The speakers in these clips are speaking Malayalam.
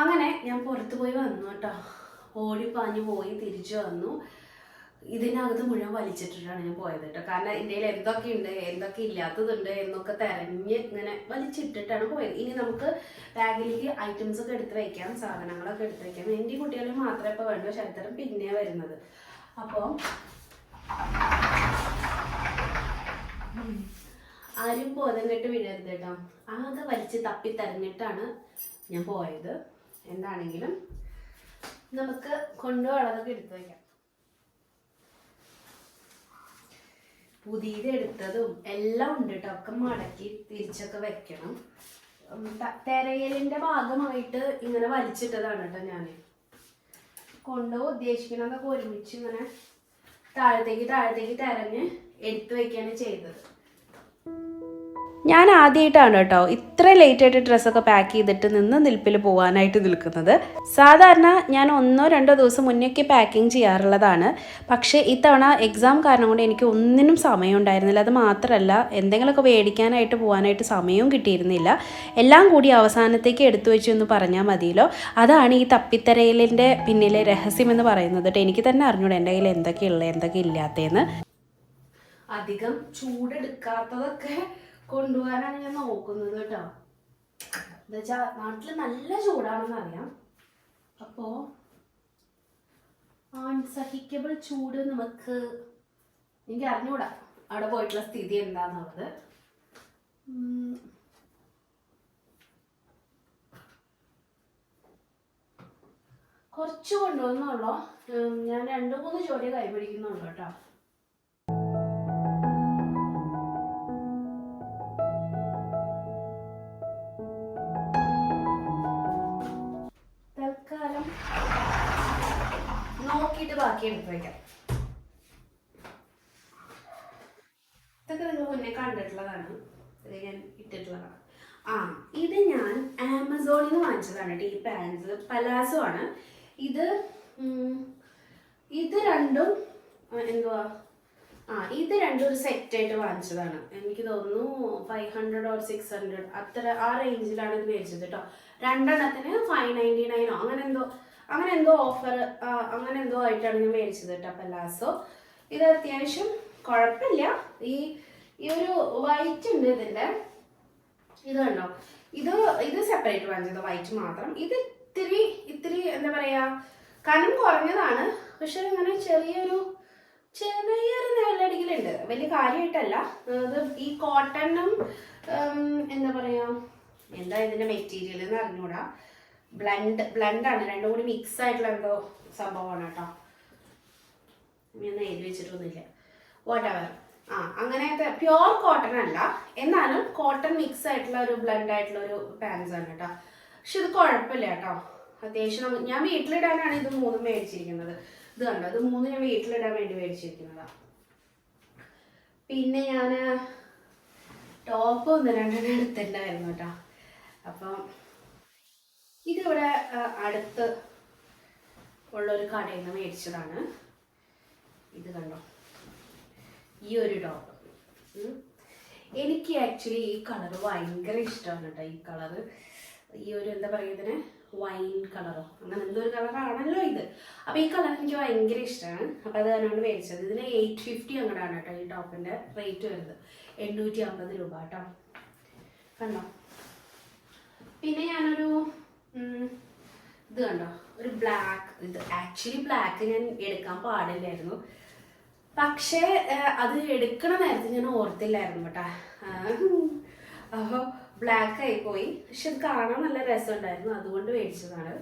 അങ്ങനെ ഞാൻ പുറത്ത് പോയി വന്നു കേട്ടോ. ഓടിപ്പാഞ്ഞു പോയി തിരിച്ചു വന്നു. ഇതിനകത്ത് മുഴുവൻ വലിച്ചിട്ടിട്ടാണ് ഞാൻ പോയത് കേട്ടോ. കാരണം എന്റെ കയ്യിൽ എന്തൊക്കെ ഉണ്ട് എന്തൊക്കെ ഇല്ലാത്തതുണ്ട് എന്നൊക്കെ തെരഞ്ഞ് ഇങ്ങനെ വലിച്ചിട്ടിട്ടാണ് പോയത്. ഇനി നമുക്ക് ബാഗിലേക്ക് ഐറ്റംസ് ഒക്കെ എടുത്ത് വയ്ക്കാം സാധനങ്ങളൊക്കെ എടുത്ത് വയ്ക്കാം എന്റെ കുട്ടികളിൽ മാത്രമേ ഇപ്പോൾ വേണ്ടൂ ശരത്തരം പിന്നെ വരുന്നത്. അപ്പോൾ ആരും ബോധം കെട്ട് വിടരുത് കേട്ടോ. ആകെ വലിച്ച് തപ്പി തെരഞ്ഞിട്ടാണ് ഞാൻ പോയത്. എന്താണെങ്കിലും നമുക്ക് കൊണ്ടുപോകാനുള്ളതൊക്കെ എടുത്തു വയ്ക്കാം പുതിയത് എടുത്തതും എല്ലാം ഉണ്ട് കേട്ടോ ഒക്കെ മടക്കി തിരിച്ചൊക്കെ വെക്കണം. ഉം, തെരയലിന്റെ ഭാഗമായിട്ട് ഇങ്ങനെ വലിച്ചിട്ടതാണ് കേട്ടോ ഞാൻ കൊണ്ടോ ഉദ്ദേശിക്കണതൊക്കെ ഒരുമിച്ച് ഇങ്ങനെ താഴത്തേക്ക് താഴത്തേക്ക് തെരഞ്ഞ് എടുത്തു വെക്കുകയാണ് ചെയ്തത്. ഞാൻ ആദ്യമായിട്ടാണ് കേട്ടോ ഇത്ര ലേറ്റ് ആയിട്ട് ഡ്രസ്സൊക്കെ പാക്ക് ചെയ്തിട്ട് നിന്ന് നിൽപ്പിൽ പോകാനായിട്ട് നിൽക്കുന്നത്. സാധാരണ ഞാൻ ഒന്നോ രണ്ടോ ദിവസം മുന്നേക്ക് പാക്കിംഗ് ചെയ്യാറുള്ളതാണ്. പക്ഷേ ഇത്തവണ എക്സാം കാരണം കൊണ്ട് എനിക്ക് ഒന്നിനും സമയം ഉണ്ടായിരുന്നില്ല. അത് മാത്രമല്ല എന്തെങ്കിലുമൊക്കെ മേടിക്കാനായിട്ട് പോകാനായിട്ട് സമയവും കിട്ടിയിരുന്നില്ല. എല്ലാം കൂടി അവസാനത്തേക്ക് എടുത്തു വെച്ചു എന്ന് പറഞ്ഞാൽ മതിയല്ലോ. അതാണ് ഈ തപ്പിത്തരയിലിന്റെ പിന്നിലെ രഹസ്യം എന്ന് പറയുന്നത് കേട്ടോ. എനിക്ക് തന്നെ അറിഞ്ഞൂടെ എന്റെ കയ്യിൽ എന്തൊക്കെയുള്ളത് എന്തൊക്കെ ഇല്ലാത്തതെന്ന് അധികം ചൂടെടുക്കാത്തതൊക്കെ കൊണ്ടുപോകാനാണ് ഞാൻ നോക്കുന്നത് കേട്ടോ. എന്താച്ചാ നാട്ടിൽ നല്ല ചൂടാണെന്ന് അറിയാം അപ്പോ അൺസഹിക്കബിൾ ചൂട് നമുക്ക് എനിക്ക് അറിഞ്ഞൂടാ അവിടെ പോയിട്ടുള്ള സ്ഥിതി എന്താന്നുള്ളത്. ഉം. കുറച്ച് കൊണ്ടുവന്നുള്ളൂ ഞാൻ രണ്ട് മൂന്ന് ജോലി കൈപിടിക്കുന്നുള്ളൂ കേട്ടോ. ബാക്കി എടുത്ത് വയ്ക്കാം ഇതൊക്കെ നിങ്ങൾ മുന്നേ കണ്ടിട്ടുള്ളതാണ്. ഇത് ഞാൻ ഇട്ടിട്ടുള്ളതാണ്. ആ ഇത് ഞാൻ ആമസോണിൽ നിന്ന് വാങ്ങിച്ചതാണ്. ടീ പാൻസ് പലാസോ ആണ്. ഇത് ഇത് രണ്ടും എന്തുവാ? ആ ഇത് രണ്ടും ഒരു സെറ്റ് ആയിട്ട് വാങ്ങിച്ചതാണ്. എനിക്ക് തോന്നുന്നു five hundred or six hundred അത്ര ആ റേഞ്ചിലാണ് ഇത് മേടിച്ചത് കേട്ടോ. രണ്ടെണ്ണത്തിന് ഫൈവ് നയന്റി നയനോ അങ്ങനെ എന്തോ അങ്ങനെ എന്തോ ഓഫർ അങ്ങനെ എന്തോ ആയിട്ടാണ് ഞാൻ മേടിച്ചത് കേട്ടോ പലാസോ. ഇത് അത്യാവശ്യം കുഴപ്പമില്ല. ഈ ഈ ഒരു വൈറ്റ് ഉണ്ട് ഇതിന്റെ. ഇത് കണ്ടോ? ഇത് ഇത് സെപ്പറേറ്റ് വാങ്ങിച്ചത് വൈറ്റ് മാത്രം. ഇത് ഇത്തിരി ഇത്തിരി എന്താ പറയാ കനം കുറഞ്ഞതാണ്. പക്ഷെ ഇങ്ങനെ ചെറിയൊരു ചെറിയൊരു നിഴലടിക്കലുണ്ട് വലിയ കാര്യമായിട്ടല്ല. അത് ഈ കോട്ടണും എന്താ പറയാ എന്താ ഇതിന്റെ മെറ്റീരിയൽ എന്ന് അറിഞ്ഞൂടാ ബ്ലണ്ട് ആണ്. രണ്ടും കൂടി മിക്സ് ആയിട്ടുള്ള എന്തോ സംഭവമാണ് കേട്ടോ. ഞാൻ എഴുതി വെച്ചിട്ടൊന്നുമില്ല. വാട്ട് ആ അങ്ങനത്തെ പ്യുവർ കോട്ടൺ അല്ല. എന്നാലും കോട്ടൺ മിക്സ് ആയിട്ടുള്ള ഒരു ബ്ലണ്ട് ആയിട്ടുള്ള ഒരു പാൻസ് ആണ് കേട്ടോ. പക്ഷെ ഇത് കുഴപ്പമില്ല കേട്ടോ. അത്യാവശ്യം ഞാൻ വീട്ടിലിടാനാണ് ഇത് മൂന്നും മേടിച്ചിരിക്കുന്നത്. ഇത് കണ്ടോ? ഇത് മൂന്ന് ഞാൻ വീട്ടിലിടാൻ വേണ്ടി മേടിച്ചിരിക്കുന്നതാണ് പിന്നെ ഞാൻ ടോപ്പ് ഒന്ന് രണ്ടെണ്ണം എടുത്തിട്ടുണ്ടായിരുന്നു കേട്ടോ. അപ്പം ഇതിവിടെ അടുത്ത് ഉള്ള ഒരു കടയിൽ നിന്ന് മേടിച്ചതാണ്. ഇത് കണ്ടോ? ഈ ഒരു ടോപ്പ് എനിക്ക് ആക്ച്വലി ഈ കളർ ഭയങ്കര ഇഷ്ടമാണ് കേട്ടോ ഈ കളറ്. ഈ ഒരു എന്താ പറയുക ഇതിന്? വൈൻ കളറോ? അങ്ങനെ എന്തോ ഒരു കളറാണല്ലോ ഇത്. അപ്പോൾ ഈ കളർ എനിക്ക് ഭയങ്കര ഇഷ്ടമാണ്. അപ്പോൾ അത് തന്നെയാണ് മേടിച്ചത്. ഇതിന് എയ്റ്റ് ഫിഫ്റ്റി അങ്ങോട്ടാണ് കേട്ടോ ഈ ടോപ്പിന്റെ റേറ്റ് വരുന്നത്. എണ്ണൂറ്റി അമ്പത് രൂപ കേട്ടോ. കണ്ടോ? പിന്നെ ഞാനൊരു ഇത് കണ്ടോ? ഒരു ബ്ലാക്ക് ഇത് ആക്ച്വലി ബ്ലാക്ക് ഞാൻ എടുക്കാൻ പാടില്ലായിരുന്നു. പക്ഷേ അത് എടുക്കണ നേരത്തെ ഞാൻ ഓർത്തില്ലായിരുന്നു കേട്ടാ. അപ്പോൾ ബ്ലാക്ക് ആയിപ്പോയി. പോയി പക്ഷെ അത് കാണാൻ നല്ല രസമുണ്ടായിരുന്നു. അതുകൊണ്ട് മേടിച്ചതാണ്.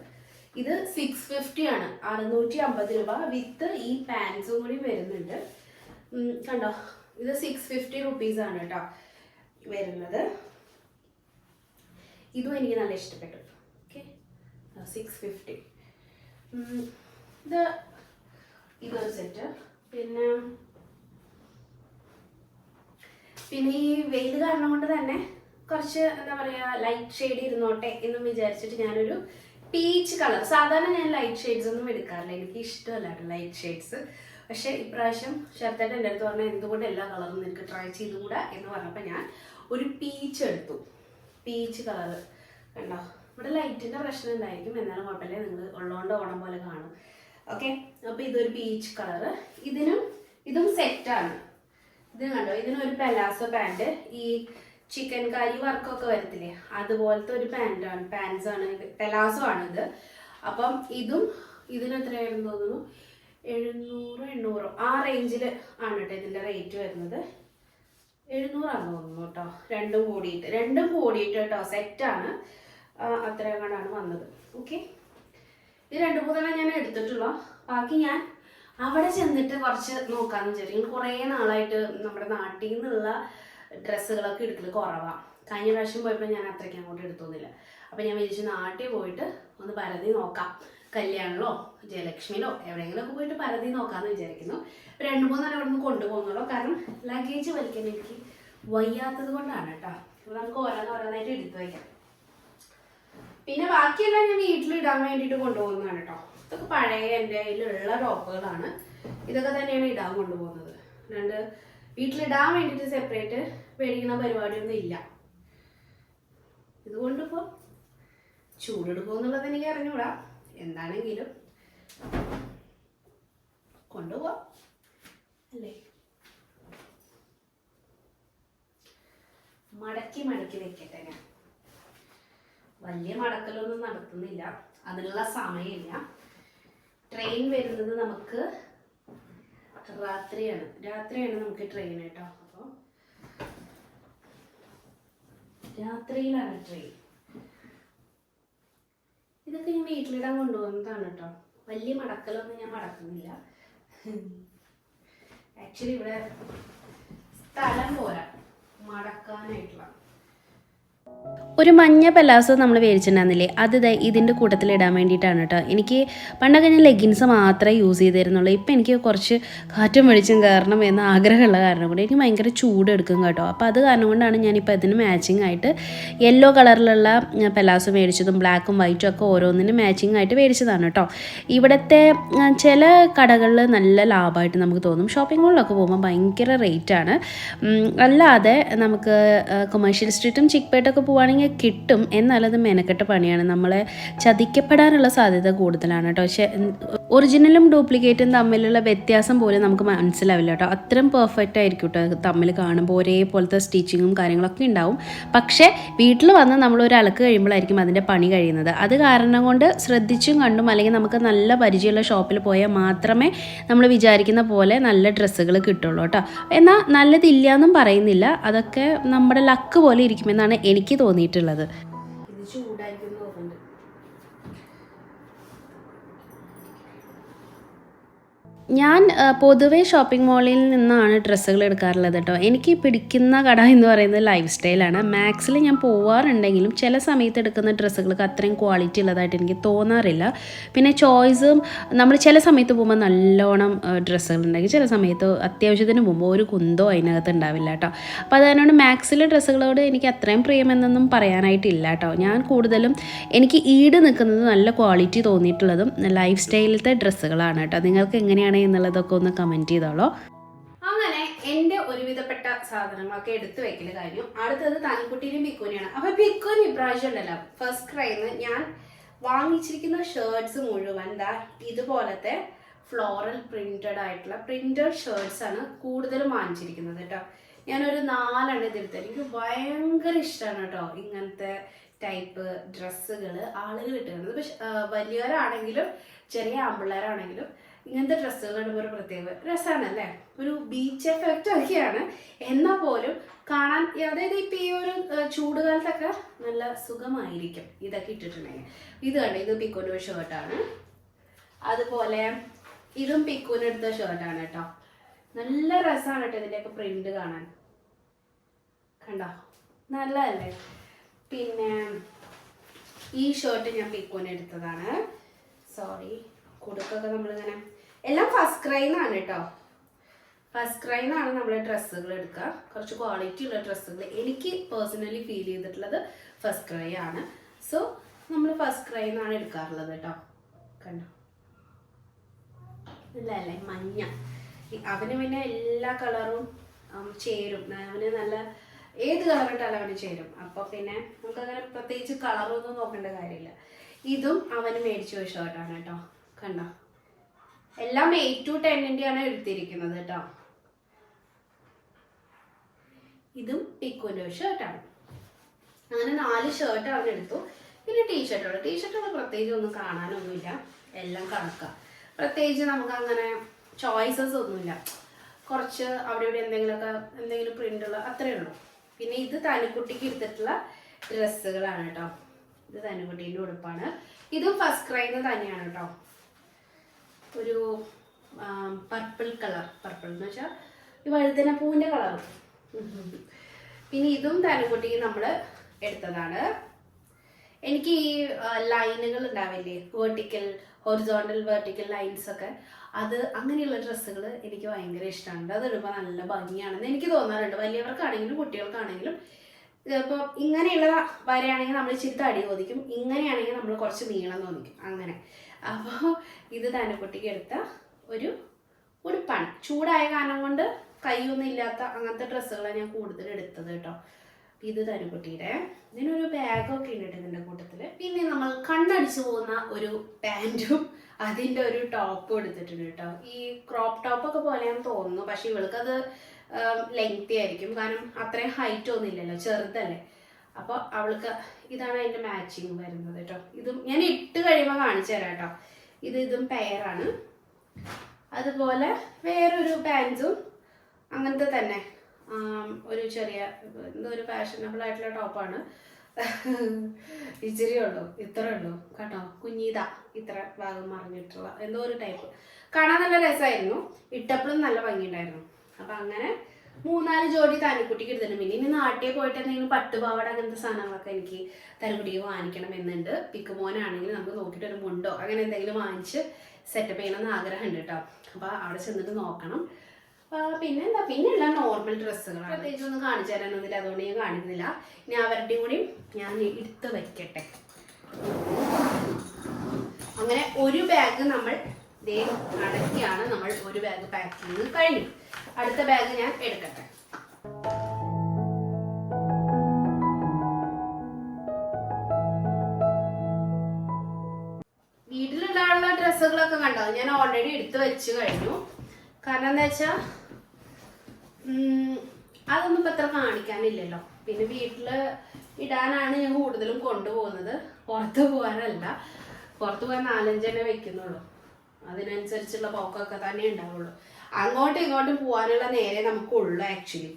ഇത് സിക്സ് ഫിഫ്റ്റി ആണ്. അറുന്നൂറ്റി അമ്പത് രൂപ. വിത്ത് ഈ പാൻസും കൂടി വരുന്നുണ്ട്. കണ്ടോ? ഇത് സിക്സ് ഫിഫ്റ്റി റുപ്പീസ് ആണ് കേട്ടോ വരുന്നത്. ഇതും എനിക്ക് നല്ല ഇഷ്ടപ്പെട്ടു. സിക്സ് ഫിഫ്റ്റി ഇത് ഇതൊരു സെറ്റ് പിന്നെ പിന്നെ ഈ വെയിൽ കാരണം കൊണ്ട് തന്നെ കുറച്ച് എന്താ പറയാ ലൈറ്റ് ഷെയ്ഡ് ഇരുന്നോട്ടെ എന്നും വിചാരിച്ചിട്ട് ഞാനൊരു പീച്ച് കളർ സാധാരണ ഞാൻ ലൈറ്റ് ഷെയ്ഡ്സ് ഒന്നും എടുക്കാറില്ല. എനിക്ക് ഇഷ്ടമല്ല ലൈറ്റ് ഷെയ്ഡ്സ് പക്ഷേ ഇപ്രാവശ്യം ശരത്തേട്ടൻ എന്റെ അടുത്ത് പറഞ്ഞാൽ എന്തുകൊണ്ട് എല്ലാ കളറും നിനക്ക് ട്രൈ ചെയ്തുകൂടാ എന്ന് പറഞ്ഞപ്പോൾ ഞാൻ ഒരു പീച്ച് എടുത്തു. പീച്ച് കളർ കണ്ടോ? ഇവിടെ ലൈറ്റിന്റെ പ്രശ്നം ഉണ്ടായിരിക്കും. എന്നാലും കുഴപ്പമില്ല. നിങ്ങൾ ഉള്ളതുകൊണ്ട് ഓണം പോലെ കാണും. ഓക്കെ അപ്പോൾ ഇതൊരു പീച്ച് കളറ് ഇതിനും ഇതും സെറ്റാണ് ഇത് കണ്ടോ? ഇതിനൊരു പെലാസോ പാന്റ് ഈ ചിക്കൻ കറി വർക്കൊക്കെ വരത്തില്ലേ? അതുപോലത്തെ ഒരു പാന്റാണ് പാൻസ് ആണ്. ഇത് പെലാസോ ആണ് ഇത്. അപ്പം ഇതും ഇതിന് എത്രയായിരുന്നു തോന്നുന്നു? എഴുന്നൂറ് എണ്ണൂറോ. ആ റേഞ്ചിൽ ആണ് കേട്ടോ ഇതിന്റെ റേറ്റ് വരുന്നത്. എഴുന്നൂറാണെന്ന് തോന്നുന്നു കേട്ടോ. രണ്ടും കൂടിയിട്ട്. രണ്ടും കൂടിയിട്ട് കേട്ടോ. സെറ്റാണ് അത്രയും കണ്ടാണ് വന്നത്. ഓക്കെ ഇത് രണ്ട് മൂന്നെണ്ണം ഞാൻ എടുത്തിട്ടുള്ളൂ. ബാക്കി ഞാൻ അവിടെ ചെന്നിട്ട് കുറച്ച് നോക്കാന്ന് വിചാരിക്കും കുറേ നാളായിട്ട് നമ്മുടെ നാട്ടിൽ നിന്നുള്ള ഡ്രസ്സുകളൊക്കെ എടുക്കൽ കുറവാണ് കഴിഞ്ഞ പ്രാവശ്യം പോയപ്പോൾ ഞാൻ അത്രയ്ക്ക് അങ്ങോട്ട് എടുത്തൊന്നുമില്ല. അപ്പം ഞാൻ വിചാരിച്ചു നാട്ടിൽ പോയിട്ട് ഒന്ന് പരതി നോക്കാം. കല്യാണിലോ ജയലക്ഷ്മിയിലോ എവിടെയെങ്കിലുമൊക്കെ പോയിട്ട് പരതി നോക്കാമെന്ന് വിചാരിക്കുന്നു. രണ്ട് മൂന്നെണ്ണം അവിടെ നിന്ന് കൊണ്ടുപോകുന്നുള്ളൂ. കാരണം ലഗേജ് വലിക്കാൻ എനിക്ക് വയ്യാത്തത് കൊണ്ടാണ് കേട്ടോ. നമുക്ക് ഓരോന്ന് ഓരോന്നായിട്ട് എടുത്തു വയ്ക്കാം. പിന്നെ ബാക്കിയെല്ലാം ഞാൻ വീട്ടിലിടാൻ വേണ്ടിയിട്ട് കൊണ്ടുപോകുന്നതാണ് കേട്ടോ. ഇതൊക്കെ പഴയ എന്റെ കയ്യിലുള്ള ടോപ്പുകളാണ്. ഇതൊക്കെ തന്നെയാണ് ഇടാൻ കൊണ്ടുപോകുന്നത്. രണ്ട് വീട്ടിലിടാൻ വേണ്ടിയിട്ട് സെപ്പറേറ്റ് മേടിക്കുന്ന പരിപാടിയൊന്നും ഇല്ല. ഇതുകൊണ്ടിപ്പോൾ ചൂടെടുക്കുമോ എന്നുള്ളത് എനിക്ക് അറിഞ്ഞൂടാ. എന്താണെങ്കിലും കൊണ്ടുപോവാം. അല്ലേ? മടക്കി മടക്കി വെക്കട്ടെ ഞാൻ. വലിയ മടക്കലൊന്നും നടത്തുന്നില്ല. അതിനുള്ള സമയമില്ല. ട്രെയിൻ വരുന്നത് നമുക്ക് രാത്രിയാണ്. രാത്രിയാണ് നമുക്ക് ട്രെയിൻ കേട്ടോ. അപ്പോൾ രാത്രിയിലാണ് ട്രെയിൻ ഇതൊക്കെ ഞാൻ വീട്ടിലിടാൻ കൊണ്ടുപോകുന്നതാണ് കേട്ടോ. വലിയ മടക്കലൊന്നും ഞാൻ മടക്കുന്നില്ല. ആക്ച്വലി ഇവിടെ സ്ഥലം പോരാ. മടക്കാനായിട്ടുള്ള. ഒരു മഞ്ഞ പലാസോ നമ്മൾ മേടിച്ചിട്ടുണ്ടായിരുന്നില്ലേ അത് ദേ ഇതിന്റെ കൂട്ടത്തിൽ ഇടാൻ വേണ്ടിയിട്ടാണ് കേട്ടോ. എനിക്ക് പണ്ടൊക്കെ ഞാൻ ലെഗിൻസ് മാത്രമേ യൂസ് ചെയ്തിരുന്നുള്ളൂ. ഇപ്പം എനിക്ക് കുറച്ച് കാറ്റും വെളിച്ചം കയറണം എന്ന ആഗ്രഹമുള്ള കാരണം കൊണ്ട് എനിക്ക് ഭയങ്കര ചൂട് എടുക്കും കേട്ടോ. അപ്പോൾ അത് കാരണം കൊണ്ടാണ് ഞാനിപ്പോൾ ഇതിന് മാച്ചിങ് ആയിട്ട് യെല്ലോ കളറിലുള്ള പലാസോ മേടിച്ചതും ബ്ലാക്കും വൈറ്റും ഒക്കെ ഓരോന്നിനും മാച്ചിങ് ആയിട്ട് മേടിച്ചതാണ് കേട്ടോ. ഇവിടുത്തെ ചില കടകളിൽ നല്ല ലാഭമായിട്ട് നമുക്ക് തോന്നും. ഷോപ്പിംഗ് മോളിലൊക്കെ പോകുമ്പോൾ ഭയങ്കര റേറ്റാണ് അല്ലാതെ നമുക്ക് കൊമേഴ്ഷ്യൽ സ്ട്രീറ്റും ചിക്പേട്ടൊക്കെ പോവുകയാണെങ്കിൽ കിട്ടും. എന്നാലത് മെനക്കെട്ട പണിയാണ്. നമ്മളെ ചതിക്കപ്പെടാനുള്ള സാധ്യത കൂടുതലാണ് കേട്ടോ. പക്ഷേ ഒറിജിനലും ഡ്യൂപ്ലിക്കേറ്റും തമ്മിലുള്ള വ്യത്യാസം പോലും നമുക്ക് മനസ്സിലാവില്ല കേട്ടോ. അത്രയും പെർഫെക്റ്റ് ആയിരിക്കും കേട്ടോ തമ്മിൽ കാണുമ്പോൾ ഒരേപോലത്തെ സ്റ്റിച്ചിങ്ങും കാര്യങ്ങളൊക്കെ ഉണ്ടാവും. പക്ഷേ വീട്ടിൽ വന്ന് നമ്മൾ ഒരു അലക്ക് കഴിയുമ്പോഴായിരിക്കും അതിന്റെ പണി കഴിയുന്നത്. അത് കാരണം കൊണ്ട് ശ്രദ്ധിച്ചും കണ്ടും അല്ലെങ്കിൽ നമുക്ക് നല്ല പരിചയമുള്ള ഷോപ്പിൽ പോയാൽ മാത്രമേ നമ്മൾ വിചാരിക്കുന്ന പോലെ നല്ല ഡ്രസ്സുകൾ കിട്ടുള്ളൂ കേട്ടോ. എന്നാൽ നല്ലതില്ല എന്നും പറയുന്നില്ല. അതൊക്കെ നമ്മുടെ ലക്ക് പോലെ ഇരിക്കുമെന്നാണ് എനിക്ക് തോന്നിയിട്ടുള്ളത്. ഇത് ഞാൻ പൊതുവെ ഷോപ്പിംഗ് മോളിൽ നിന്നാണ് ഡ്രസ്സുകൾ എടുക്കാറുള്ളത് കേട്ടോ. എനിക്ക് പിടിക്കുന്ന കട എന്ന് പറയുന്നത് ലൈഫ് സ്റ്റൈലാണ്. മാക്സിൽ ഞാൻ പോവാറുണ്ടെങ്കിലും ചില സമയത്ത് എടുക്കുന്ന ഡ്രസ്സുകൾക്ക് അത്രയും ക്വാളിറ്റി ഉള്ളതായിട്ട് എനിക്ക് തോന്നാറില്ല. പിന്നെ ചോയ്സും നമ്മൾ ചില സമയത്ത് പോകുമ്പോൾ നല്ലോണം ഡ്രസ്സുകൾ ഉണ്ടെങ്കിൽ ചില സമയത്ത് അത്യാവശ്യത്തിന് പോകുമ്പോൾ ഒരു കുന്തോ അതിനകത്ത് ഉണ്ടാവില്ല കേട്ടോ. അപ്പോൾ അതുകൊണ്ട് മാക്സിലെ ഡ്രസ്സുകളോട് എനിക്ക് അത്രയും പ്രിയമെന്നൊന്നും പറയാനായിട്ടില്ല കേട്ടോ. ഞാൻ കൂടുതലും എനിക്ക് ഈട് നിൽക്കുന്നത് നല്ല ക്വാളിറ്റി തോന്നിയിട്ടുള്ളതും ലൈഫ് സ്റ്റൈലിലത്തെ ഡ്രസ്സുകളാണ് കേട്ടോ. നിങ്ങൾക്ക് എങ്ങനെയാണ് എന്നുള്ളതൊക്കെ ഒന്ന് കമന്റ് ചെയ്തോളോ. അങ്ങനെ എന്റെ ഒരുവിധപ്പെട്ട സാധനങ്ങളൊക്കെ എടുത്തു വെക്കുന്ന കാര്യം അടുത്തത് താനിക്കുട്ടിയിലും ബിക്കോനിയാണ് അപ്പൊ ബിക്കോനി ഇപ്രാവശ്യം ഉണ്ടല്ലോ ഫസ്റ്റ് ക്രൈന്ന് ഞാൻ വാങ്ങിച്ചിരിക്കുന്ന ഷർട്ട്സ് മുഴുവൻ ദാ ഇതുപോലത്തെ ഫ്ലോറൽ പ്രിന്റഡ് ആയിട്ടുള്ള പ്രിന്റഡ് ഷർട്ട്സ് ആണ് കൂടുതലും വാങ്ങിച്ചിരിക്കുന്നത് കേട്ടോ. ഞാനൊരു നാലെണ്ണം ഇതെടുത്തു എനിക്ക് ഭയങ്കര ഇഷ്ടമാണ് കേട്ടോ ഇങ്ങനത്തെ ടൈപ്പ് ഡ്രസ്സുകൾ ആളുകൾ ഇട്ടുന്നത് പക്ഷെ വലിയവരാണെങ്കിലും ചെറിയ ആമ്പിള്ളേരാണെങ്കിലും ഇങ്ങനത്തെ ഡ്രസ്സുകൾ ഇടുമ്പോൾ ഒരു പ്രത്യേക രസമാണല്ലേ ഒരു ബീച്ച് എഫക്റ്റ് ഒക്കെയാണ്. എന്നാൽ പോലും കാണാൻ അതായത് ഇപ്പം ഈ ഒരു ചൂട് കാലത്തൊക്കെ നല്ല സുഖമായിരിക്കും. ഇതൊക്കെ ഇട്ടിട്ടുണ്ടെങ്കിൽ. ഇത് കണ്ടോ? ഇത് പിക്കോന്റെ ഒരു ഷർട്ടാണ് അതുപോലെ ഇതും പിക്കൂന് എടുത്ത ഷർട്ടാണ് കേട്ടോ. നല്ല രസമാണ് കേട്ടോ ഇതിന്റെയൊക്കെ പ്രിന്റ് കാണാൻ. കണ്ടോ? നല്ലതല്ലേ? പിന്നെ ഈ ഷർട്ട് ഞാൻ പിക്കൂന് എടുത്തതാണ് സോറി കുടുക്കൊക്കെ നമ്മളിങ്ങനെ എല്ലാം ഫസ്റ്റ് ക്രൈന്നാണ് കേട്ടോ. ഫസ്റ്റ് ക്രൈന്നാണ് നമ്മൾ ഡ്രസ്സുകൾ എടുക്കുക. കുറച്ച് ക്വാളിറ്റി ഉള്ള ഡ്രസ്സുകൾ. എനിക്ക് പേഴ്സണലി ഫീൽ ചെയ്തിട്ടുള്ളത് ഫസ്റ്റ് ക്രൈ ആണ്. സോ നമ്മൾ ഫസ്റ്റ് ക്രൈന്നാണ് എടുക്കാറുള്ളത് കേട്ടോ. കണ്ടോ? ഇല്ല അല്ലേ മഞ്ഞ അവന് പിന്നെ എല്ലാ കളറും ചേരും. അവന് നല്ല ഏത് കളർ ഇട്ടാലും അവന് ചേരും. അപ്പോൾ പിന്നെ നമുക്കങ്ങനെ പ്രത്യേകിച്ച് കളറൊന്നും നോക്കേണ്ട കാര്യമില്ല. ഇതും അവന് മേടിച്ചു വെച്ച ഷർട്ടാണ് കേട്ടോ. കണ്ടോ? എല്ലാം എയ്റ്റ് ടു ടെന്നിന്റെയാണ് എടുത്തിരിക്കുന്നത് കേട്ടോ. ഇതും പിക്കുവിന്റെ ഒരു ഷർട്ടാണ് അങ്ങനെ നാല് ഷർട്ട് അവൻ എടുത്തു. പിന്നെ ടീഷർട്ടുകൾ ടീഷർട്ടുകൾ പ്രത്യേകിച്ച് ഒന്നും കാണാനൊന്നുമില്ല. എല്ലാം കണക്കാം. പ്രത്യേകിച്ച് നമുക്ക് അങ്ങനെ ചോയ്സസ് ഒന്നുമില്ല. കുറച്ച് അവിടെ ഇവിടെ എന്തെങ്കിലുമൊക്കെ എന്തെങ്കിലും പ്രിന്റുള്ള അത്രയേ ഉള്ളൂ. പിന്നെ ഇത് തനിക്കുട്ടിക്ക് എടുത്തിട്ടുള്ള ഡ്രസ്സുകളാണ് കേട്ടോ. ഇത് തനിക്കുട്ടീന്റെ ഉടുപ്പാണ്. ഇതും ഫസ്റ്റ് ക്രൈന്ന് തന്നെയാണ് കേട്ടോ. ഒരു പർപ്പിൾ കളർ പർപ്പിൾ എന്ന് വെച്ചാൽ ഈ വഴുതന പൂവിന്റെ കളർ പിന്നെ ഇതും തലക്കുട്ടിക്ക് നമ്മൾ എടുത്തതാണ്. എനിക്ക് ഈ ലൈനുകൾ ഉണ്ടാവില്ലേ? വേർട്ടിക്കൽ ഹൊറിസോണ്ടൽ വേർട്ടിക്കൽ ലൈൻസ് ഒക്കെ. അത് അങ്ങനെയുള്ള ഡ്രസ്സുകൾ എനിക്ക് ഭയങ്കര ഇഷ്ടമാണ് അത് ഇടുമ്പോൾ നല്ല ഭംഗിയാണെന്ന് എനിക്ക് തോന്നാറുണ്ട്. വലിയവർക്കാണെങ്കിലും കുട്ടികൾക്കാണെങ്കിലും. ഇപ്പോൾ ഇങ്ങനെയുള്ള വരെയാണെങ്കിൽ നമ്മൾ ഇച്ചിരി അടി തോന്നിക്കും ഇങ്ങനെയാണെങ്കിൽ നമ്മൾ കുറച്ച് നീളം തോന്നിക്കും. അങ്ങനെ. അപ്പോൾ ഇത് തനക്കുട്ടിക്ക് എടുത്ത ഒരു ഉടുപ്പാണ്. ചൂടായ കാരണം കൊണ്ട് കൈയൊന്നും ഇല്ലാത്ത അങ്ങനത്തെ ഡ്രസ്സുകളാണ് ഞാൻ കൂടുതൽ എടുത്തത് കേട്ടോ. ഇത് തനുകുട്ടിയുടെ ഇതിനൊരു ബാഗൊക്കെ ഉണ്ട് ഇതിന്റെ കൂട്ടത്തിൽ പിന്നെ നമ്മൾ കണ്ണടിച്ചു പോകുന്ന ഒരു പാന്റും അതിന്റെ ഒരു ടോപ്പും എടുത്തിട്ടുണ്ട് കേട്ടോ. ഈ ക്രോപ്പ് ടോപ്പൊക്കെ പോലെയാണെന്ന് തോന്നുന്നു. പക്ഷെ ഇവൾക്കത് ലെങ്തി ആയിരിക്കും. കാരണം അത്രയും ഹൈറ്റ് ഒന്നും ഇല്ലല്ലോ ചെറുതല്ലേ. അപ്പോൾ അവൾക്ക് ഇതാണ് അതിന്റെ മാച്ചിങ് വരുന്നത് കേട്ടോ. ഇതും ഞാൻ ഇട്ട് കഴിയുമ്പോൾ കാണിച്ചു തരാം കേട്ടോ. ഇത് ഇതും പെയറാണ് അതുപോലെ വേറൊരു പാൻസും അങ്ങനത്തെ തന്നെ. ഒരു ചെറിയ എന്തോ ഒരു ഫാഷനബിൾ ആയിട്ടുള്ള ടോപ്പാണ് ഇച്ചിരി ഉള്ളൂ ഇത്ര ഉള്ളൂ കേട്ടോ. കുഞ്ഞീത ഇത്ര ഭാഗം മറിഞ്ഞിട്ടുള്ള എന്തോ ഒരു ടൈപ്പ് കാണാൻ നല്ല രസമായിരുന്നു ഇട്ടപ്പോഴും നല്ല ഭംഗിയുണ്ടായിരുന്നു. അപ്പം അങ്ങനെ മൂന്നാൽ ജോഡി തനിക്കുട്ടിക്ക് എടുത്തിട്ടുണ്ട് പിന്നെ ഇനി നാട്ടിൽ പോയിട്ട് എന്തെങ്കിലും പട്ടുപാവാട അങ്ങനത്തെ സാധനങ്ങളൊക്കെ എനിക്ക് തലക്കുട്ടിക്ക് വാങ്ങിക്കണം എന്നുണ്ട്. പിക്കുമോനാണെങ്കിൽ നമുക്ക് നോക്കിയിട്ട് ഒരു മുണ്ടോ അങ്ങനെ എന്തെങ്കിലും വാങ്ങിച്ച് സെറ്റപ്പ് ചെയ്യണമെന്ന് ആഗ്രഹമുണ്ട് കേട്ടോ. അപ്പോൾ അവിടെ ചെന്നിട്ട് നോക്കണം. പിന്നെ എന്താ? പിന്നെ നോർമൽ ഡ്രസ്സുകളാണ് പ്രത്യേകിച്ച് ഒന്നും കാണിച്ചു തരാനൊന്നുമില്ല. അതുകൊണ്ട് ഞാൻ കാണിക്കുന്നില്ല. ഇനി അവരുടെയും കൂടി ഞാൻ എടുത്ത് വയ്ക്കട്ടെ. അങ്ങനെ ഒരു ബാഗ് നമ്മൾ ദേ അടക്കിയാണ് നമ്മൾ ഒരു ബാഗ് പാക്ക് ചെയ്യുന്നത്. കഴിഞ്ഞു. അടുത്ത ബാഗ് ഞാൻ എടുക്കട്ടെ. വീട്ടിലുണ്ടാകുന്ന ഡ്രസ്സുകളൊക്കെ കണ്ടോ? ഞാൻ ഓൾറെഡി എടുത്തു വെച്ച് കഴിഞ്ഞു. കാരണം എന്താ വെച്ചാ അതൊന്നും ഇപ്പൊ അത്ര കാണിക്കാനില്ലല്ലോ. പിന്നെ വീട്ടിൽ ഇടാനാണ് ഞാൻ കൂടുതലും കൊണ്ടുപോകുന്നത്. പുറത്ത് പോകാനല്ല. പുറത്ത് പോകാൻ നാലഞ്ചെണ്ണേ വെക്കുന്നുള്ളൂ. അതിനനുസരിച്ചുള്ള പോക്കൊക്കെ തന്നെ ഉണ്ടാവുള്ളൂ. അങ്ങോട്ടും ഇങ്ങോട്ടും പോകാനുള്ള നേരെ നമുക്കുള്ളൂ ആക്ച്വലി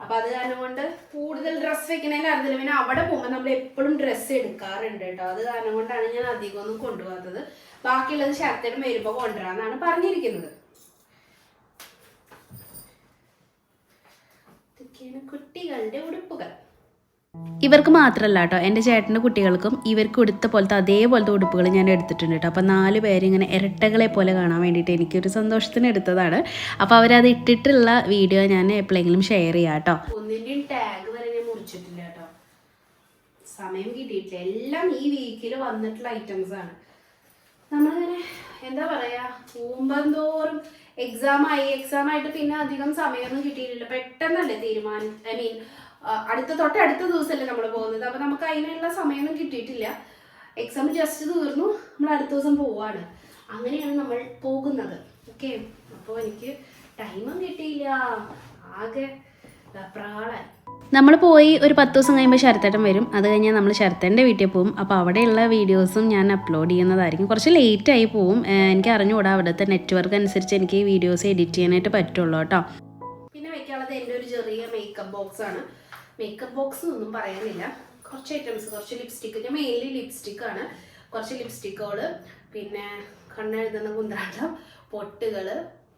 അപ്പൊ അത് കാരണം കൊണ്ട് കൂടുതൽ ഡ്രസ്സ് വെക്കണേലും അറിഞ്ഞില്ല പിന്നെ അവിടെ പോകുമ്പോൾ നമ്മൾ എപ്പോഴും ഡ്രസ്സ് എടുക്കാറുണ്ട് കേട്ടോ. അത് കാരണം കൊണ്ടാണ് ഞാൻ അധികം ഒന്നും കൊണ്ടുപോകാത്തത്. ബാക്കിയുള്ളത് ശരത്തിന് വരുമ്പോൾ കൊണ്ടുവരാന്നാണ് പറഞ്ഞിരിക്കുന്നത്. ഇതൊക്കെയാണ് കുട്ടികളുടെ ഉടുപ്പുകൾ. ഇവർക്ക് മാത്രമല്ല കേട്ടോ എന്റെ ചേട്ടന്റെ കുട്ടികൾക്കും ഇവർക്ക് ഉടുത്ത പോലത്തെ അതേപോലത്തെ ഉടുപ്പുകൾ ഞാൻ എടുത്തിട്ടുണ്ട് കേട്ടോ അപ്പോൾ നാല് പേര് ഇങ്ങനെ ഇരട്ടകളെ പോലെ കാണാൻ വേണ്ടിയിട്ട് എനിക്കൊരു സന്തോഷത്തിന് എടുത്തതാണ്. അപ്പോൾ അവരത് ഇട്ടിട്ടുള്ള വീഡിയോ ഞാൻ എപ്പോഴെങ്കിലും ഷെയർ ചെയ്യാം കേട്ടോ ഒന്നിന്റെയും ടാഗ് വരെ ഞാൻ മുറിച്ചിട്ടില്ല കേട്ടോ സമയം കിട്ടിയിട്ടില്ല. എല്ലാം ഈ വീക്കിൽ വന്നിട്ടുള്ള ഐറ്റംസ് ആണ്. നമ്മളിങ്ങനെ എന്താ പറയാ പൂമ്പന്തോറും എക്സാം ആയി എക്സാം ആയിട്ട് പിന്നെ അധികം സമയമൊന്നും കിട്ടിയിട്ടില്ല. പെട്ടെന്നല്ലേ തീരുമാനം ഐ മീൻ അടുത്ത തൊട്ടടുത്ത ദിവസമല്ലേ നമ്മൾ പോകുന്നത്. അപ്പൊ നമുക്ക് അതിനുള്ള സമയമൊന്നും കിട്ടിയിട്ടില്ല. എക്സാം ജസ്റ്റ് തീർന്നു. നമ്മൾ അടുത്ത ദിവസം പോവാണ്. അങ്ങനെയാണ് നമ്മൾ പോകുന്നത്. ഓക്കെ അപ്പോൾ എനിക്ക് ടൈമും കിട്ടിയില്ല. ആകെ പ്രാളായി. നമ്മൾ പോയി ഒരു പത്ത് ദിവസം കഴിയുമ്പോൾ ശരത്തേട്ടൻ വരും. അത് കഴിഞ്ഞാൽ നമ്മൾ ശരത്തേന്റെ വീട്ടിൽ പോകും. അപ്പോൾ അവിടെയുള്ള വീഡിയോസും ഞാൻ അപ്ലോഡ് ചെയ്യുന്നതായിരിക്കും. കുറച്ച് ലേറ്റായി പോവും. എനിക്ക് അറിഞ്ഞുകൂടാ അവിടുത്തെ നെറ്റ്വർക്ക് അനുസരിച്ച് എനിക്ക് ഈ വീഡിയോസ് എഡിറ്റ് ചെയ്യാനായിട്ട് പറ്റുള്ളൂ കേട്ടോ. പിന്നെ വയ്ക്കാനുള്ളത് എന്റെ ഒരു ചെറിയ മേക്കപ്പ് ബോക്സാണ് മേക്കപ്പ് ബോക്സ് ഒന്നും പറയാനില്ല. കുറച്ച് ഐറ്റംസ് കുറച്ച് ലിപ്സ്റ്റിക്ക് ഞാൻ മെയിൻലി ലിപ്സ്റ്റിക് ആണ്. കുറച്ച് ലിപ്സ്റ്റിക്കുകൾ പിന്നെ കണ്ണെഴുതുന്ന കുന്ത്രാട്ടം പൊട്ടുകൾ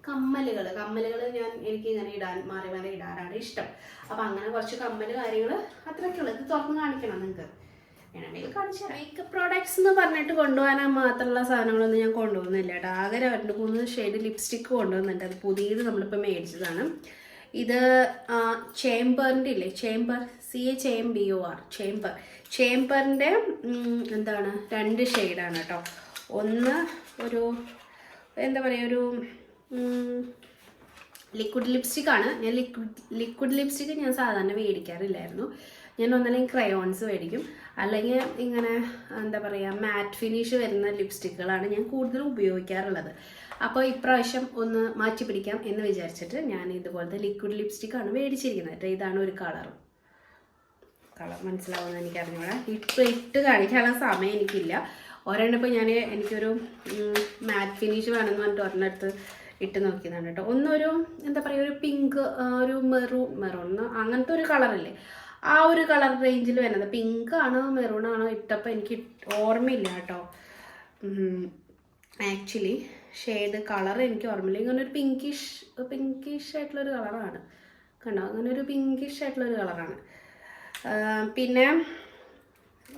കമ്മലുകൾ. കമ്മലുകൾ ഞാൻ എനിക്ക് ഇങ്ങനെ ഇടാൻ മാറി മാറി ഇടാനാണ് ഇഷ്ടം. അപ്പം അങ്ങനെ കുറച്ച് കമ്മൽ കാര്യങ്ങൾ അത്രയ്ക്കുള്ളൂ ഇത് തുറന്ന് കാണിക്കണം നിങ്ങൾക്ക് വേണമെങ്കിൽ കാണിച്ചു മേക്കപ്പ് പ്രോഡക്ട്സ് എന്ന് പറഞ്ഞിട്ട് കൊണ്ടുപോകാൻ മാത്രമുള്ള സാധനങ്ങളൊന്നും ഞാൻ കൊണ്ടുപോകുന്നില്ല. കേട്ടോ. ആകെ രണ്ട് മൂന്ന് ഷെയ്ഡ് ലിപ്സ്റ്റിക്ക് കൊണ്ടുവന്നിട്ട് അത് പുതിയത് നമ്മളിപ്പോൾ മേടിച്ചതാണ്. ഇത് ചേംബറിന്റെ ഇല്ലേ ചേംബർ സി എ ചേം ബി ഒ ആർ ചേംബർ. ചേംബറിന്റെ എന്താണ് രണ്ട് ഷെയ്ഡാണ് കേട്ടോ ഒന്ന് ഒരു എന്താ പറയുക ഒരു ലിക്വിഡ് ലിപ്സ്റ്റിക് ആണ്. ഞാൻ ലിക്വിഡ് ലിക്വിഡ് ലിപ്സ്റ്റിക്ക് ഞാൻ സാധാരണ മേടിക്കാറില്ലായിരുന്നു. ഞാൻ ഒന്നല്ലെങ്കിൽ ക്രയോൺസ് മേടിക്കും. അല്ലെങ്കിൽ ഇങ്ങനെ എന്താ പറയുക മാറ്റ് ഫിനിഷ് വരുന്ന ലിപ്സ്റ്റിക്കുകളാണ് ഞാൻ കൂടുതലും ഉപയോഗിക്കാറുള്ളത്. അപ്പോൾ ഇപ്രാവശ്യം ഒന്ന് മാറ്റി പിടിക്കാം എന്ന് വിചാരിച്ചിട്ട് ഞാൻ ഇതുപോലത്തെ ലിക്വിഡ് ലിപ്സ്റ്റിക്കാണ് മേടിച്ചിരിക്കുന്നത്. ഇതാണ് ഒരു കളർ കളർ മനസ്സിലാവുമെന്ന് എനിക്ക് അറിഞ്ഞൂടാ ഇട്ട് ഇട്ട് കാണിക്കാനുള്ള സമയം എനിക്കില്ല. ഒരെണ്ണം ഇപ്പോൾ ഞാൻ എനിക്കൊരു മാറ്റ് ഫിനിഷ് വേണമെന്ന് പറഞ്ഞിട്ട് ഒരെണ്ണടുത്ത് ഇട്ട് നോക്കിയതാണ് കേട്ടോ. ഒന്നൊരു എന്താ പറയുക ഒരു പിങ്ക് ഒരു മെറൂൺ മെറൂൺ അങ്ങനത്തെ ഒരു കളറല്ലേ ആ ഒരു കളർ റേഞ്ചിൽ വരുന്നത്. പിങ്ക് ആണോ മെറൂൺ ആണോ ഇട്ടപ്പോൾ എനിക്ക് ഓർമ്മയില്ല കേട്ടോ. ആക്ച്വലി ഷെയ്ഡ് കളർ എനിക്ക് ഓർമ്മയില്ല. ഇങ്ങനെ ഒരു പിങ്കിഷ് പിങ്കിഷ് ആയിട്ടുള്ളൊരു കളറാണ് കണ്ടോ? അങ്ങനെ ഒരു പിങ്കിഷ് ആയിട്ടുള്ളൊരു കളറാണ് പിന്നെ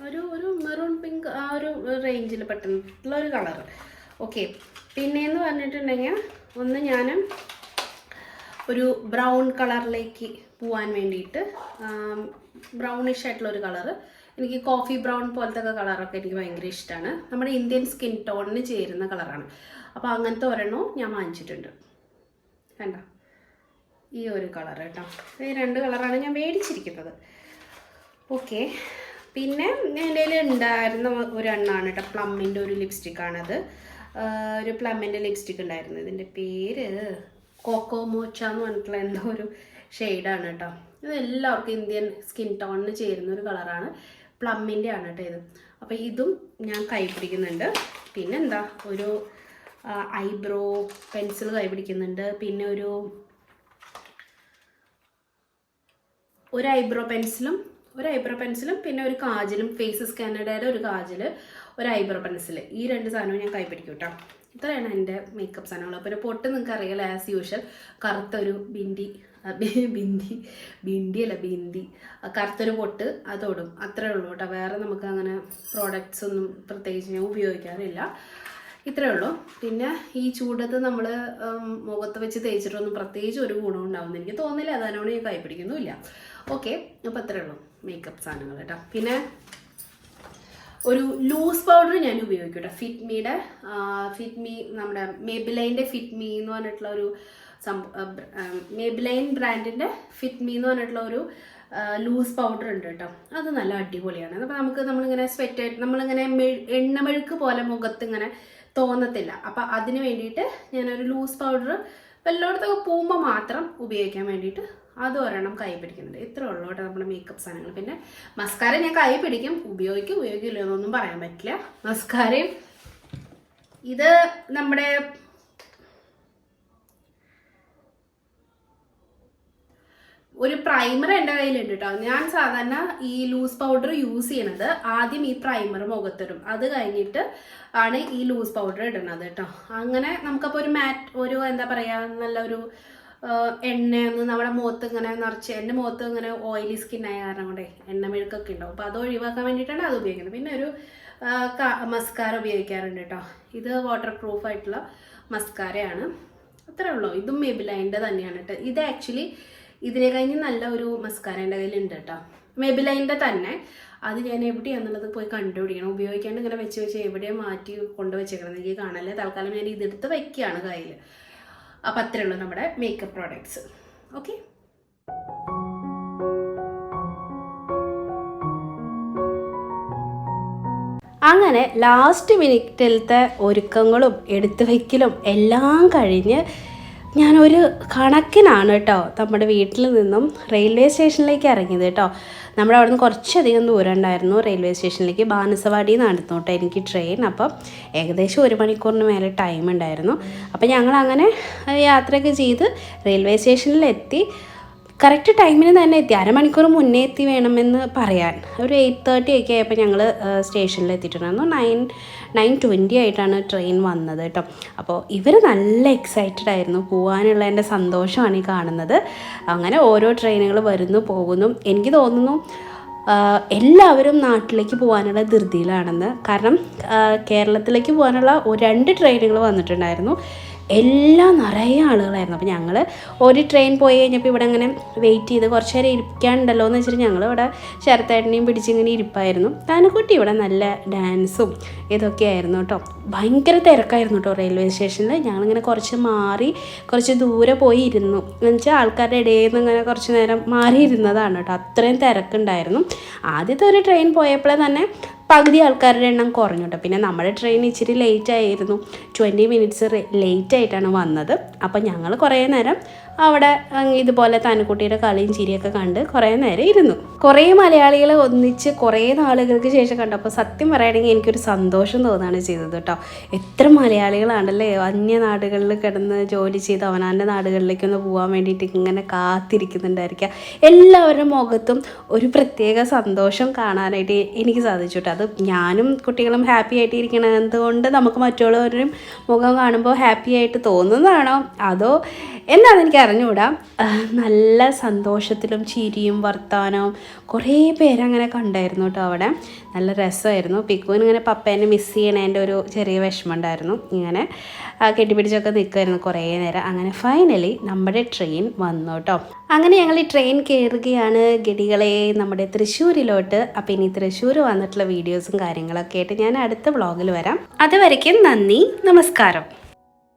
ഒരു ഒരു മെറൂൺ പിങ്ക് ആ ഒരു റേഞ്ചിൽ പെട്ടിട്ടുള്ള ഒരു കളർ ഓക്കെ പിന്നെയെന്ന് പറഞ്ഞിട്ടുണ്ടെങ്കിൽ ഒന്ന് ഞാൻ ഒരു ബ്രൗൺ കളറിലേക്ക് പോവാൻ വേണ്ടിയിട്ട് ബ്രൗണിഷ് ആയിട്ടുള്ള ഒരു കളർ എനിക്ക് കോഫി ബ്രൗൺ പോലത്തെ കളറൊക്കെ എനിക്ക് ഭയങ്കര ഇഷ്ടമാണ് നമ്മുടെ ഇന്ത്യൻ സ്കിൻ ടോണിന് ചേരുന്ന കളറാണ്. അപ്പോൾ അങ്ങനത്തെ ഒരെണ്ണവും ഞാൻ വാങ്ങിച്ചിട്ടുണ്ട്. കണ്ട? ഈ ഒരു കളർ കേട്ടോ. ഈ രണ്ട് കളറാണ് ഞാൻ മേടിച്ചിരിക്കുന്നത്. ഓക്കെ. പിന്നെ എന്റെ കയ്യിൽ ഉണ്ടായിരുന്ന ഒരു എണ്ണാണ് കേട്ടോ. പ്ലമ്മിന്റെ ഒരു ലിപ്സ്റ്റിക്കാണത് ഒരു പ്ലമ്മിന്റെ ലിപ്സ്റ്റിക് ഉണ്ടായിരുന്നു. ഇതിന്റെ പേര് കോക്കോ മോച്ച എന്ന് പറഞ്ഞിട്ടുള്ള എന്തോ ഒരു ഷെയ്ഡാണ് കേട്ടോ ഇത് എല്ലാവർക്കും ഇന്ത്യൻ സ്കിൻ ടോണിന് ചേരുന്ന ഒരു കളറാണ് പ്ലമ്മിന്റെ ആണ് കേട്ടോ ഇത്. അപ്പോൾ ഇതും ഞാൻ കൈ പിടിക്കുന്നുണ്ട് പിന്നെന്താ ഒരു ഐബ്രോ പെൻസിൽ കൈ പിടിക്കുന്നുണ്ട് പിന്നെ ഒരു ഒരു ഐബ്രോ പെൻസിലും ഒരു ഐബ്രോ പെൻസിലും പിന്നെ ഒരു കാജലും ഫേസ് സ്കാനഡയുടെ ഒരു കാജൽ ഒരു ഐബ്രോ പെൻസിൽ ഈ രണ്ട് സാധനവും ഞാൻ കൈപിടിക്കും കേട്ടോ ഇത്രയാണ് എന്റെ മേക്കപ്പ് സാധനങ്ങൾ പിന്നെ പൊട്ട് നിങ്ങൾക്ക് അറിയാലോ ആസ് യൂഷ്വൽ കറുത്തൊരു ബിന്ദി ബിന്ദി ബിന്ദി അല്ല ബിന്ദി കറുത്തൊരു പൊട്ട് അതോടും അത്രേ ഉള്ളൂ കേട്ടോ. വേറെ നമുക്ക് അങ്ങനെ പ്രോഡക്റ്റ്സ് ഒന്നും പ്രത്യേകിച്ച് ഞാൻ ഉപയോഗിക്കാറില്ല. ഇത്രേ ഉള്ളൂ. പിന്നെ ഈ ചൂടത്ത് നമ്മൾ മുഖത്ത് വെച്ച് തേച്ചിട്ടൊന്നും പ്രത്യേകിച്ച് ഒരു ഗുണം ഉണ്ടാവുമെന്ന് എനിക്ക് തോന്നില്ല അതിനോട് ഞാൻ കൈപ്പിടിക്കുന്നുമില്ല ഓക്കെ അപ്പോൾ അത്രേ ഉള്ളൂ മേക്കപ്പ് സാധനങ്ങൾ കേട്ടോ. പിന്നെ ഒരു ലൂസ് പൗഡർ ഞാൻ ഉപയോഗിക്കും കേട്ടോ ഫിറ്റ്മിയുടെ ഫിറ്റ്മി നമ്മുടെ മേബിലൈന്റെ ഫിറ്റ്മി എന്ന് പറഞ്ഞിട്ടുള്ള ഒരു മേബിലൈൻ ബ്രാൻഡിന്റെ ഫിറ്റ്മി എന്ന് പറഞ്ഞിട്ടുള്ള ഒരു ലൂസ് പൗഡർ ഉണ്ട് കേട്ടോ അത് നല്ല അടിപൊളിയാണ്. അപ്പോൾ നമുക്ക് നമ്മളിങ്ങനെ സ്വെറ്റ് ആയിട്ട് നമ്മളിങ്ങനെ മെഴ് എണ്ണമെഴുക്ക് പോലെ മുഖത്ത് ഇങ്ങനെ തോന്നത്തില്ല. അപ്പം അതിന് വേണ്ടിയിട്ട് ഞാനൊരു ലൂസ് പൗഡർ വല്ലയിടത്തൊക്കെ പോകുമ്പോൾ മാത്രം ഉപയോഗിക്കാൻ വേണ്ടിയിട്ട് അത് ഒരെണ്ണം കൈ പിടിക്കുന്നുണ്ട്. ഇത്രേ ഉള്ളൂ കേട്ടോ നമ്മുടെ മേക്കപ്പ് സാധനങ്ങൾ. പിന്നെ മസ്കാര ഞാൻ കൈ പിടിക്കും. ഉപയോഗിക്കും ഉപയോഗിക്കില്ല എന്നൊന്നും പറയാൻ പറ്റില്ല. മസ്കാരയും ഇത് നമ്മുടെ ഒരു പ്രൈമർ എന്റെ കയ്യിലുണ്ട് കേട്ടോ. ഞാൻ സാധാരണ ഈ ലൂസ് പൗഡർ യൂസ് ചെയ്യണത് ആദ്യം ഈ പ്രൈമർ മുഖത്തിടും. അത് കഴിഞ്ഞിട്ട് ആണ് ഈ ലൂസ് പൗഡർ ഇടുന്നത് കേട്ടോ. അങ്ങനെ നമുക്കപ്പോൾ ഒരു മാറ്റ് ഒരു എന്താ പറയുക നല്ലൊരു എണ്ണയൊന്ന് നമ്മുടെ മുഖത്ത് ഇങ്ങനെ നിറച്ച് എന്റെ മുഖത്ത് ഇങ്ങനെ ഓയിലി സ്കിന്നായ കാരണം കൊണ്ടേ എണ്ണമെഴുക്കൊക്കെ ഉണ്ടാവും. അപ്പോൾ അത് ഒഴിവാക്കാൻ വേണ്ടിയിട്ടാണ് അത് ഉപയോഗിക്കുന്നത്. പിന്നെ ഒരു മസ്കാര ഉപയോഗിക്കാറുണ്ട് കേട്ടോ. ഇത് വാട്ടർ പ്രൂഫ് ആയിട്ടുള്ള മസ്കാരയാണ് അത്രേ ഉള്ളൂ. ഇതും മെബിലൈന്റെ തന്നെയാണ് കേട്ടോ. ഇത് ആക്ച്വലി ഇതിനെ കഴിഞ്ഞ് നല്ല ഒരു മസ്കാര എന്റെ കയ്യിലുണ്ട് കേട്ടോ. മെബിലൈന്റെ തന്നെ. അത് ഞാൻ എവിടെയാണെന്നുള്ളത് പോയി കണ്ടുപിടിക്കണം. ഉപയോഗിക്കാണ്ട് ഇങ്ങനെ വെച്ച് വെച്ച് എവിടെയാണ് മാറ്റി കൊണ്ടുവച്ചേക്കണം എനിക്ക് കാണല്ലേ തൽക്കാലം ഞാൻ ഇതെടുത്ത് വയ്ക്കുകയാണ് കയ്യിൽ അപ്പം അത്രേ ഉള്ളൂ നമ്മുടെ മേക്കപ്പ് പ്രോഡക്ട്സ് ഓക്കെ അങ്ങനെ ലാസ്റ്റ് മിനിറ്റിലത്തെ ഒരുക്കങ്ങളും എടുത്തു വയ്ക്കലും എല്ലാം കഴിഞ്ഞ് ഞാനൊരു കണക്കിനാണ് കേട്ടോ നമ്മുടെ വീട്ടിൽ നിന്നും റെയിൽവേ സ്റ്റേഷനിലേക്ക് ഇറങ്ങിയത് കേട്ടോ. നമ്മുടെ അവിടെ നിന്ന് കുറച്ചധികം ദൂരം ഉണ്ടായിരുന്നു റെയിൽവേ സ്റ്റേഷനിലേക്ക് ബാനസവാടി നടന്നു കേട്ടോ എനിക്ക് ട്രെയിൻ അപ്പം ഏകദേശം ഒരു മണിക്കൂറിന് മേലെ ടൈം ഉണ്ടായിരുന്നു. അപ്പം ഞങ്ങൾ അങ്ങനെ യാത്രയൊക്കെ ചെയ്ത് റെയിൽവേ സ്റ്റേഷനിലെത്തി കറക്റ്റ് ടൈമിന് തന്നെ എത്തി. അരമണിക്കൂർ മുന്നേ എത്തി വേണമെന്ന് പറയാൻ. ഒരു എയ്റ്റ് തേർട്ടി ഒക്കെ ആയപ്പോൾ ഞങ്ങൾ സ്റ്റേഷനിൽ എത്തിയിട്ടുണ്ടായിരുന്നു. നയൻ നയൻ ട്വന്റി ആയിട്ടാണ് ട്രെയിൻ വന്നത് കേട്ടോ. അപ്പോൾ ഇവർ നല്ല എക്സൈറ്റഡ് ആയിരുന്നു. പോകാനുള്ള എന്റെ സന്തോഷമാണ് ഈ കാണുന്നത്. അങ്ങനെ ഓരോ ട്രെയിനുകൾ വരുന്നു പോകുന്നു. എനിക്ക് തോന്നുന്നു എല്ലാവരും നാട്ടിലേക്ക് പോകാനുള്ള ധൃതിയിലാണെന്ന്. കാരണം കേരളത്തിലേക്ക് പോകാനുള്ള രണ്ട് ട്രെയിനുകൾ വന്നിട്ടുണ്ടായിരുന്നു. എല്ലാം നിറയെ ആളുകളായിരുന്നു. അപ്പോൾ ഞങ്ങൾ ഒരു ട്രെയിൻ പോയി കഴിഞ്ഞപ്പോൾ ഇവിടെ അങ്ങനെ വെയിറ്റ് ചെയ്ത് കുറച്ച് നേരം ഇരിക്കാനുണ്ടല്ലോ എന്ന് വെച്ചിട്ട് ഞങ്ങൾ ഇവിടെ ശരത്തേട്ടനെയും പിടിച്ചിങ്ങനെ ഇരിപ്പായിരുന്നു. താനക്കുട്ടി ഇവിടെ നല്ല ഡാൻസും ഇതൊക്കെ ആയിരുന്നു കേട്ടോ. ഭയങ്കര തിരക്കായിരുന്നു കേട്ടോ റെയിൽവേ സ്റ്റേഷനിൽ ഞങ്ങളിങ്ങനെ കുറച്ച് മാറി കുറച്ച് ദൂരെ പോയി ഇരുന്നു. എന്ന് വെച്ചാൽ ആൾക്കാരുടെ ഇടയിൽ നിന്ന് ഇങ്ങനെ കുറച്ച് നേരം മാറി ഇരുന്നതാണ് കേട്ടോ. അത്രയും തിരക്കുണ്ടായിരുന്നു. ആദ്യത്തെ ഒരു ട്രെയിൻ പോയപ്പോഴേ തന്നെ പകുതി ആൾക്കാരുടെ എണ്ണം കുറഞ്ഞു കേട്ടോ. പിന്നെ നമ്മുടെ ട്രെയിൻ ഇച്ചിരി ലേറ്റ് ആയിരുന്നു. ട്വന്റി മിനിറ്റ്സ് ലേറ്റ് ആയിട്ടാണ് വന്നത്. അപ്പോൾ ഞങ്ങൾ കുറേ നേരം അവിടെ ഇതുപോലെ താനുക്കുട്ടിയുടെ കളിയും ചിരിയൊക്കെ കണ്ട് കുറേ നേരം ഇരുന്നു. കുറേ മലയാളികളെ ഒന്നിച്ച് കുറേ നാളുകൾക്ക് ശേഷം കണ്ടപ്പോൾ സത്യം പറയുകയാണെങ്കിൽ എനിക്കൊരു സന്തോഷം തോന്നുകയാണ് ചെയ്തത് കേട്ടോ. എത്ര മലയാളികളാണല്ലേ അന്യ നാടുകളിൽ കിടന്ന് ജോലി ചെയ്ത് അവനാന്റെ നാടുകളിലേക്കൊന്ന് പോകാൻ വേണ്ടിയിട്ട് ഇങ്ങനെ കാത്തിരിക്കുന്നുണ്ടായിരിക്കുക. എല്ലാവരുടെ മുഖത്തും ഒരു പ്രത്യേക സന്തോഷം കാണാനായിട്ട് എനിക്ക് സാധിച്ചു കേട്ടോ. അത് ഞാനും കുട്ടികളും ഹാപ്പി ആയിട്ട് ഇരിക്കണത് കൊണ്ട് നമുക്ക് മറ്റുള്ളവരും മുഖം കാണുമ്പോൾ ഹാപ്പി ആയിട്ട് തോന്നുന്നതാണോ? അതോ എന്താണെന്ന് എനിക്ക് അറിഞ്ഞുകൂടാ നല്ല സന്തോഷത്തിലും ചിരിയും വർത്താനവും കുറേ പേരങ്ങനെ കണ്ടായിരുന്നു കേട്ടോ അവിടെ. നല്ല രസമായിരുന്നു. പിക്കുവിന് ഇങ്ങനെ പപ്പേനെ മിസ് ചെയ്യണതിന്റെ ഒരു ചെറിയ വിഷമം ഉണ്ടായിരുന്നു ഇങ്ങനെ കെട്ടിപ്പിടിച്ചൊക്കെ നിൽക്കുമായിരുന്നു കുറേ നേരം. അങ്ങനെ ഫൈനലി നമ്മുടെ ട്രെയിൻ വന്നു കേട്ടോ. അങ്ങനെ ഞങ്ങൾ ഈ ട്രെയിൻ കയറുകയാണ് ഗഡികളെ നമ്മുടെ തൃശ്ശൂരിലോട്ട്. അപ്പം ഇനി തൃശ്ശൂർ വന്നിട്ടുള്ള വീഡിയോസും കാര്യങ്ങളൊക്കെ ആയിട്ട് ഞാൻ അടുത്ത വ്ളോഗിൽ വരാം. അതുവരയ്ക്കും നന്ദി. നമസ്കാരം.